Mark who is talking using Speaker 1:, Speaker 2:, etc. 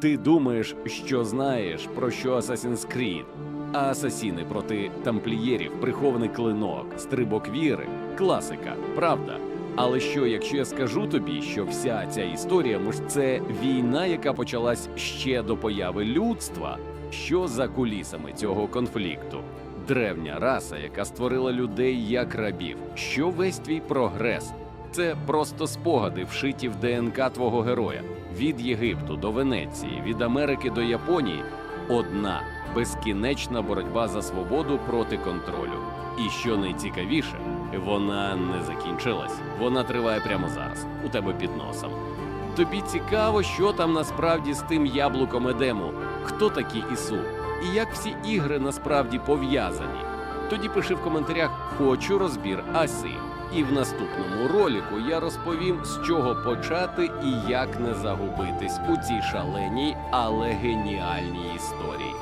Speaker 1: Ти думаєш, що знаєш про що Assassin's Creed, а асасіни проти тамплієрів, прихований клинок, стрибок віри, класика, правда. Але що, якщо я скажу тобі, що вся ця історія може це війна, яка почалась ще до появи людства? Що за кулісами цього конфлікту? Древня раса, яка створила людей як рабів, що весь твій прогрес це просто спогади, вшиті в ДНК твого героя. Від Єгипту до Венеції, від Америки до Японії одна безкінечна боротьба за свободу проти контролю. І що найцікавіше, вона не закінчилась. Вона триває прямо зараз, у тебе під носом. Тобі цікаво, що там насправді з тим яблуком Едему, хто такий Ісу, і як всі ігри насправді пов'язані. Тоді пиши в коментарях Хочу розбір Аси. І в наступному ролику я розповім, з чого почати і як не загубитись у цій шаленій, але геніальній історії.